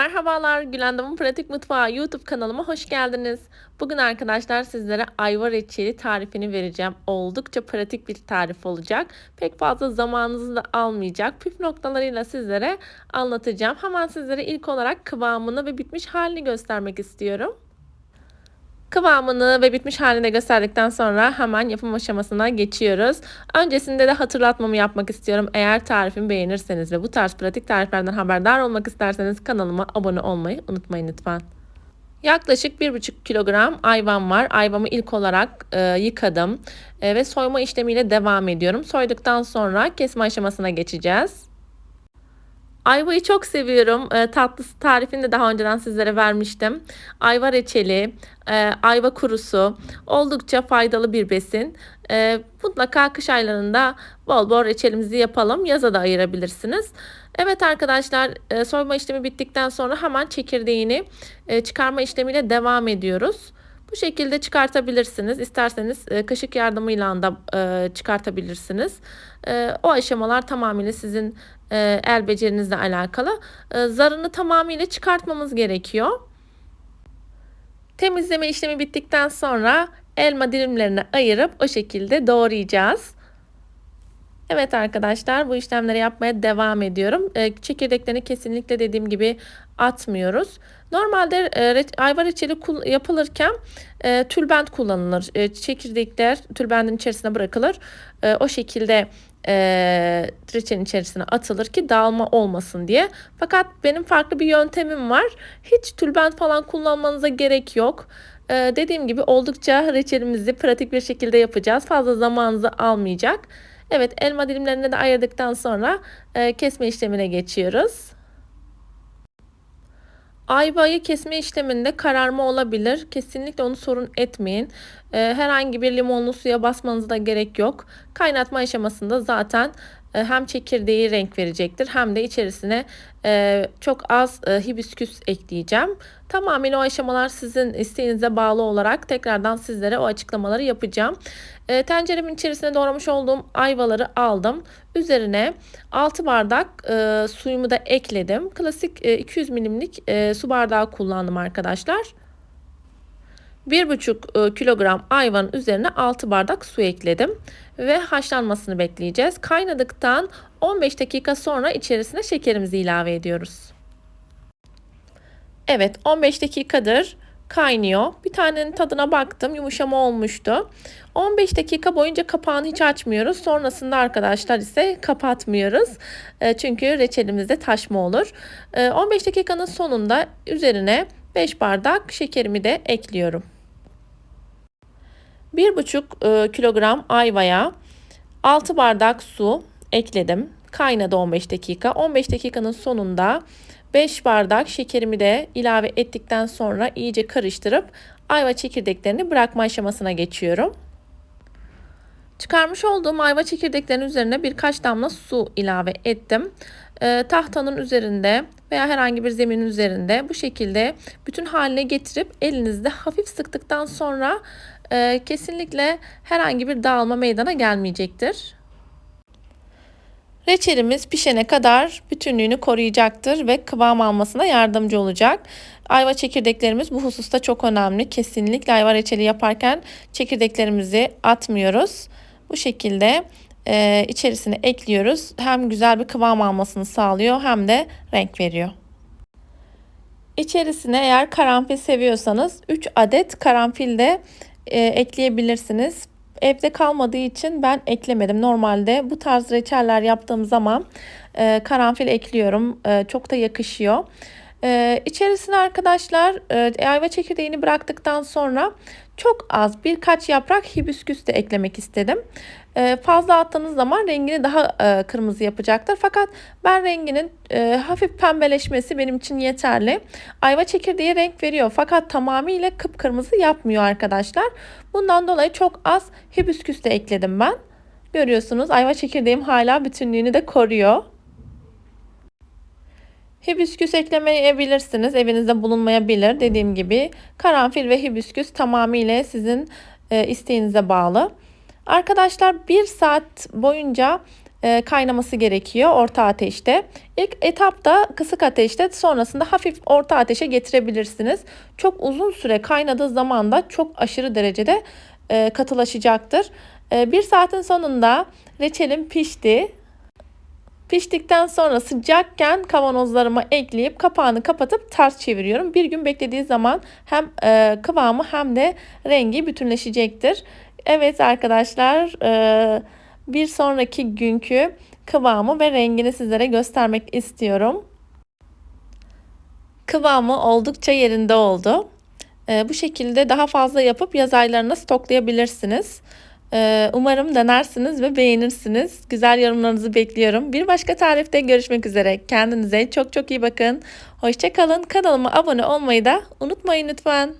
Merhabalar Gülendam'ın Pratik Mutfağı YouTube kanalıma hoş geldiniz. Bugün arkadaşlar sizlere ayva reçeli tarifini vereceğim. Oldukça pratik bir tarif olacak. Pek fazla zamanınızı da almayacak. Püf noktalarıyla sizlere anlatacağım. Hemen sizlere ilk olarak kıvamını ve bitmiş halini göstermek istiyorum. Kıvamını ve bitmiş halini de gösterdikten sonra hemen yapım aşamasına geçiyoruz. Öncesinde de hatırlatmamı yapmak istiyorum. Eğer tarifimi beğenirseniz ve bu tarz pratik tariflerden haberdar olmak isterseniz kanalıma abone olmayı unutmayın lütfen. Yaklaşık 1,5 kilogram ayvam var. Ayvamı ilk olarak e, yıkadım e, ve soyma işlemiyle devam ediyorum. Soyduktan sonra kesme aşamasına geçeceğiz. Ayvayı çok seviyorum. E, tatlısı tarifini de daha önceden sizlere vermiştim. Ayva reçeli, e, ayva kurusu oldukça faydalı bir besin. E, mutlaka kış aylarında bol bol reçelimizi yapalım. Yaza da ayırabilirsiniz. Evet arkadaşlar e, soyma işlemi bittikten sonra hemen çekirdeğini e, çıkarma işlemiyle devam ediyoruz. Bu şekilde çıkartabilirsiniz. İsterseniz e, kaşık yardımıyla da e, çıkartabilirsiniz. E, o aşamalar tamamıyla sizin el becerinizle alakalı. Zarını tamamıyla çıkartmamız gerekiyor. Temizleme işlemi bittikten sonra elma dilimlerine ayırıp o şekilde doğrayacağız. Evet arkadaşlar bu işlemleri yapmaya devam ediyorum. E, çekirdeklerini kesinlikle dediğim gibi atmıyoruz. Normalde e, ayva reçeli yapılırken e, tülbent kullanılır. E, çekirdekler tülbentin içerisine bırakılır. E, o şekilde reçelin içerisine atılır ki dağılma olmasın diye. Fakat benim farklı bir yöntemim var. Hiç tülbent falan kullanmanıza gerek yok. Dediğim gibi oldukça reçelimizi pratik bir şekilde yapacağız. Fazla zamanınızı almayacak. Evet elma dilimlerini de ayırdıktan sonra e, kesme işlemine geçiyoruz. Ayvayı kesme işleminde kararma olabilir. Kesinlikle onu sorun etmeyin. Ee, herhangi bir limonlu suya basmanıza gerek yok. Kaynatma aşamasında zaten e, hem çekirdeği renk verecektir hem de içerisine e, çok az e, hibisküs ekleyeceğim. Tamamen o aşamalar sizin isteğinize bağlı olarak tekrardan sizlere o açıklamaları yapacağım. Tenceremin içerisine doğramış olduğum ayvaları aldım. Üzerine 6 bardak suyumu da ekledim. Klasik 200 milimlik su bardağı kullandım arkadaşlar. 1,5 kilogram ayvanın üzerine 6 bardak su ekledim ve haşlanmasını bekleyeceğiz. Kaynadıktan 15 dakika sonra içerisine şekerimizi ilave ediyoruz. Evet 15 dakikadır kaynıyor. Bir tanenin tadına baktım. Yumuşama olmuştu. 15 dakika boyunca kapağını hiç açmıyoruz. Sonrasında arkadaşlar ise kapatmıyoruz. E, çünkü reçelimizde taşma olur. 15 e, dakikanın sonunda üzerine 5 bardak şekerimi de ekliyorum. 1,5 e, kilogram ayvaya 6 bardak su ekledim. Kaynadı 15 dakika. 15 dakikanın sonunda 5 bardak şekerimi de ilave ettikten sonra iyice karıştırıp ayva çekirdeklerini bırakma aşamasına geçiyorum. Çıkarmış olduğum ayva çekirdeklerinin üzerine birkaç damla su ilave ettim. E, tahtanın üzerinde veya herhangi bir zeminin üzerinde bu şekilde bütün haline getirip elinizde hafif sıktıktan sonra e, kesinlikle herhangi bir dağılma meydana gelmeyecektir. Reçelimiz pişene kadar bütünlüğünü koruyacaktır ve kıvam almasına yardımcı olacak. Ayva çekirdeklerimiz bu hususta çok önemli. Kesinlikle ayva reçeli yaparken çekirdeklerimizi atmıyoruz. Bu şekilde e, içerisine ekliyoruz. Hem güzel bir kıvam almasını sağlıyor hem de renk veriyor. İçerisine eğer karanfil seviyorsanız 3 adet karanfil de e, ekleyebilirsiniz. Evde kalmadığı için ben eklemedim. Normalde bu tarz reçeller yaptığım zaman e, karanfil ekliyorum. E, çok da yakışıyor. Ee, içerisine arkadaşlar e, ayva çekirdeğini bıraktıktan sonra çok az birkaç yaprak hibisküs de eklemek istedim. Ee, fazla attığınız zaman rengini daha e, kırmızı yapacaktır. Fakat ben renginin e, hafif pembeleşmesi benim için yeterli. Ayva çekirdeği renk veriyor fakat tamamıyla kıpkırmızı yapmıyor arkadaşlar. Bundan dolayı çok az hibisküs de ekledim ben. Görüyorsunuz ayva çekirdeğim hala bütünlüğünü de koruyor. Hibisküs eklemeyebilirsiniz. Evinizde bulunmayabilir. Dediğim gibi karanfil ve hibisküs tamamıyla sizin e, isteğinize bağlı. Arkadaşlar bir saat boyunca e, kaynaması gerekiyor orta ateşte. İlk etapta kısık ateşte sonrasında hafif orta ateşe getirebilirsiniz. Çok uzun süre kaynadığı zaman da çok aşırı derecede e, katılaşacaktır. E, bir saatin sonunda reçelim pişti. Piştikten sonra sıcakken kavanozlarıma ekleyip kapağını kapatıp ters çeviriyorum. Bir gün beklediği zaman hem e, kıvamı hem de rengi bütünleşecektir. Evet arkadaşlar e, bir sonraki günkü kıvamı ve rengini sizlere göstermek istiyorum. Kıvamı oldukça yerinde oldu. E, bu şekilde daha fazla yapıp yaz aylarına stoklayabilirsiniz. Ee, Umarım denersiniz ve beğenirsiniz. Güzel yorumlarınızı bekliyorum. Bir başka tarifte görüşmek üzere. Kendinize çok çok iyi bakın. Hoşçakalın. Kanalıma abone olmayı da unutmayın lütfen.